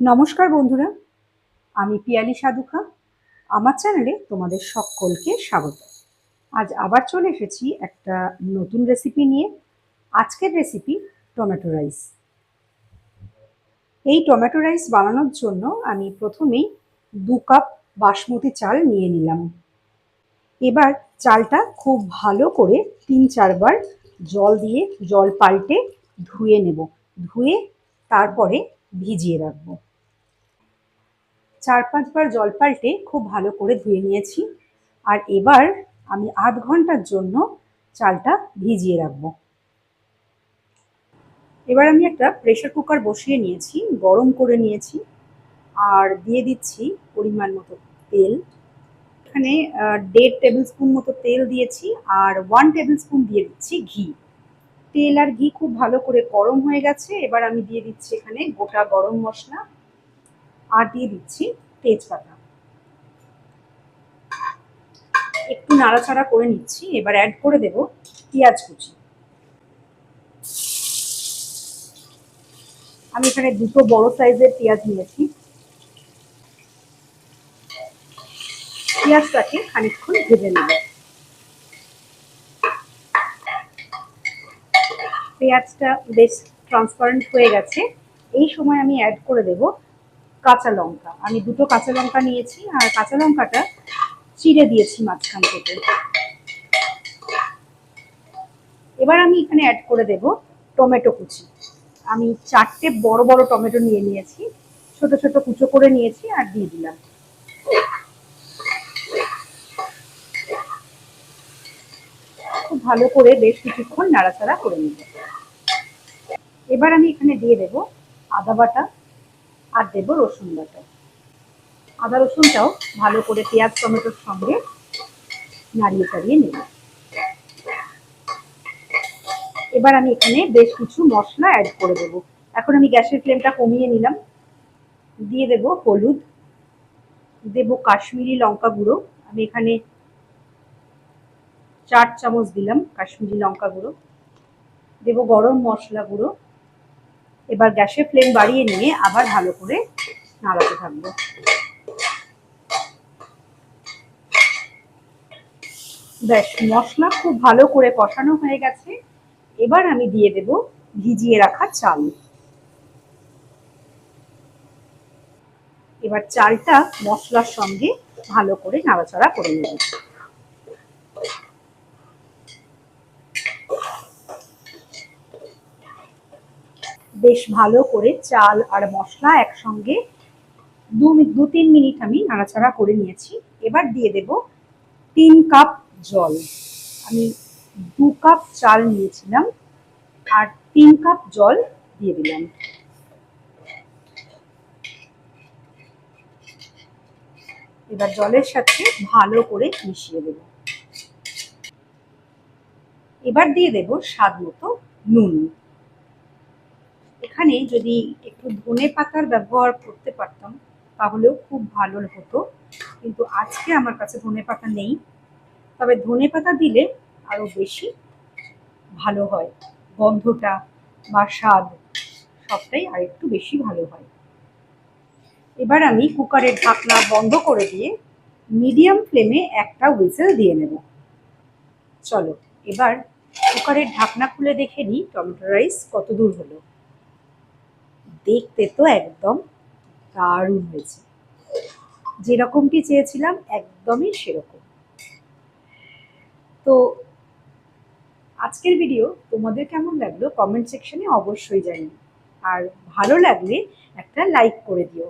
নমস্কার বন্ধুরা, আমি পিয়ালি সাধুখা। আমার চ্যানেলে তোমাদের সকলকে স্বাগত। আজ আবার চলে এসেছি একটা নতুন রেসিপি নিয়ে। আজকের রেসিপি টমেটো রাইস এই টমেটো রাইস বানানোর জন্য আমি প্রথমেই দু কাপ বাসমতি চাল নিয়ে নিলাম। এবার চালটা খুব ভালো করে তিন চারবার জল দিয়ে জল পাল্টে ধুয়ে নেব। ধুয়ে তারপরে ভিজিয়ে রাখব। চার পাঁচবার জল পাল্টে খুব ভালো করে ধুয়ে নিয়েছি। আর এবার আমি আধ ঘণ্টার জন্য চালটা ভিজিয়ে রাখব। এবার আমি একটা প্রেশার কুকার বসিয়ে নিয়েছি, গরম করে নিয়েছি আর দিয়ে দিচ্ছি পরিমাণ মতো তেল। এখানে দেড় টেবিল স্পুন মতো তেল দিয়েছি আর ওয়ান টেবিল স্পুন দিয়ে দিচ্ছি ঘি। তেল আর ঘি খুব ভালো করে গরম হয়ে গেছে। এবার আমি দিয়ে দিচ্ছি এখানে গোটা গরম মশলা আর দিয়ে দিচ্ছি তেজপাতা। একটু নাড়াচাড়া করে নিচ্ছি, এবার অ্যাড করে দেব পেঁয়াজ কুচি। আমি এখানে দুটো বড় সাইজের পেঁয়াজ নিয়েছি। পেঁয়াজটাকে খানিকক্ষণ ভেজে নেব। পেঁয়াজটা বেশ ট্রান্সপারেন্ট হয়ে গেছে। এই সময় আমি অ্যাড করে দেব কাঁচা লঙ্কা। আমি দুটো কাঁচা লঙ্কা নিয়েছি আর কাঁচা লঙ্কাটা চিড়ে দিয়েছি মাঝখান থেকে। এবার আমি এখানে অ্যাড করে দেব টমেটো কুচি। আমি চারটে বড় বড় টমেটো নিয়ে নিয়েছি। ছোট ছোট কুচো করে নিয়েছি আর দিয়ে দিলাম। খুব ভালো করে বেশ কিছুক্ষণ নাড়াচাড়া করে নেব। এবার আমি এখানে দিয়ে দেব আদা বাটা। দেবো রসুন বাটা। আদা রসুনটাও ভালো করে পেঁয়াজ, টমেটোর সঙ্গে নাড়িয়ে চাড়িয়ে নেব। এবার আমি এখানে বেশ কিছু মশলা অ্যাড করে দেব। এখন আমি গ্যাসের ফ্লেমটা কমিয়ে নিলাম। দিয়ে দেব হলুদ, দেব কাশ্মীরি লঙ্কা গুঁড়ো। আমি এখানে চার চামচ দিলাম কাশ্মীরি লঙ্কা গুঁড়ো। দেব গরম মশলা গুঁড়ো। এবার গ্যাসের ফ্লেম বাড়িয়ে নিয়ে আবার ভালো করে নাড়াতে থাকব। ব্যাস, মশলা খুব ভালো করে কষানো হয়ে গেছে। এবার আমি দিয়ে দেব ভিজিয়ে রাখা চাল। এবার চালটা মশলার সঙ্গে ভালো করে নাড়াচাড়া করে নেব। বেশ ভালো করে চাল আর মশলা একসঙ্গে দু দু তিন মিনিট আমি নাড়াচাড়া করে নিয়েছি। এবার দিয়ে দেব তিন কাপ জল। আমি দু কাপ চাল নিয়েছিলাম আর তিন কাপ জল দিয়ে দিলাম। এবার জলের সাথে ভালো করে মিশিয়ে দেব। এবার দিয়ে দেব স্বাদ মতো নুন। এখানে যদি একটু ধনে পাতার ব্যবহার করতে পারতাম, তাহলেও খুব ভালো হতো। কিন্তু আজকে আমার কাছে ধনে পাতা নেই। তবে ধনে পাতা দিলে আরও বেশি ভালো হয়। গন্ধটা বা স্বাদ সবটাই আর একটু বেশি ভালো হয়। এবার আমি কুকারের ঢাকনা বন্ধ করে দিয়ে মিডিয়াম ফ্লেমে একটা হুইসেল দিয়ে নেব। চলো, এবার কুকারের ঢাকনা খুলে দেখে নিই টমেটো রাইস কত দূর হলো। দেখতে তো একদম দারুণ হয়েছে। যেরকমটি চেয়েছিলাম, একদমই সেরকম। তো আজকের ভিডিও তোমাদের কেমন লাগল? কমেন্ট সেকশনে অবশ্যই জানিও। আর ভালো লাগলে একটা লাইক করে দিও।